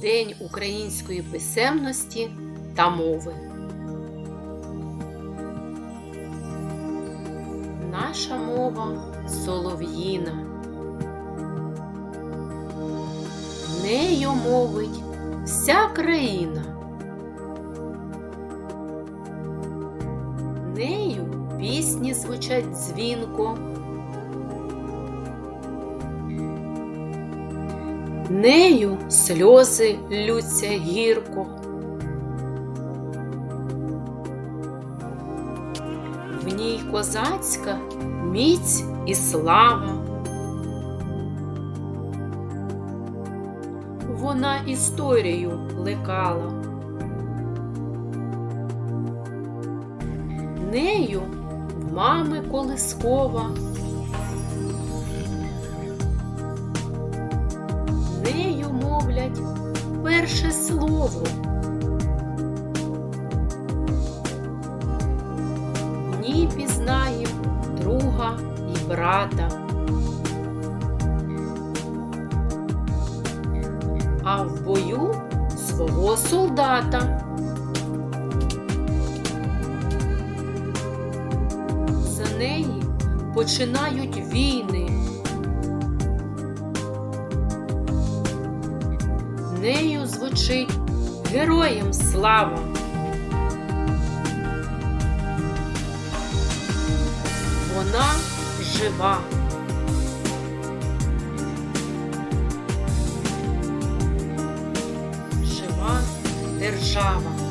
День української писемності та мови. Наша мова солов'їна. Нею мовить вся країна. Нею пісні звучать дзвінко. Нею сльози лються гірко. В ній козацька міць і слава. Вона історію лекала. Нею мами колискова. Мовлять перше слово. В ній пізнаєм друга і брата. А в бою свого солдата. За неї починають війни. Нею звучить героям слава. Вона жива. Жива держава.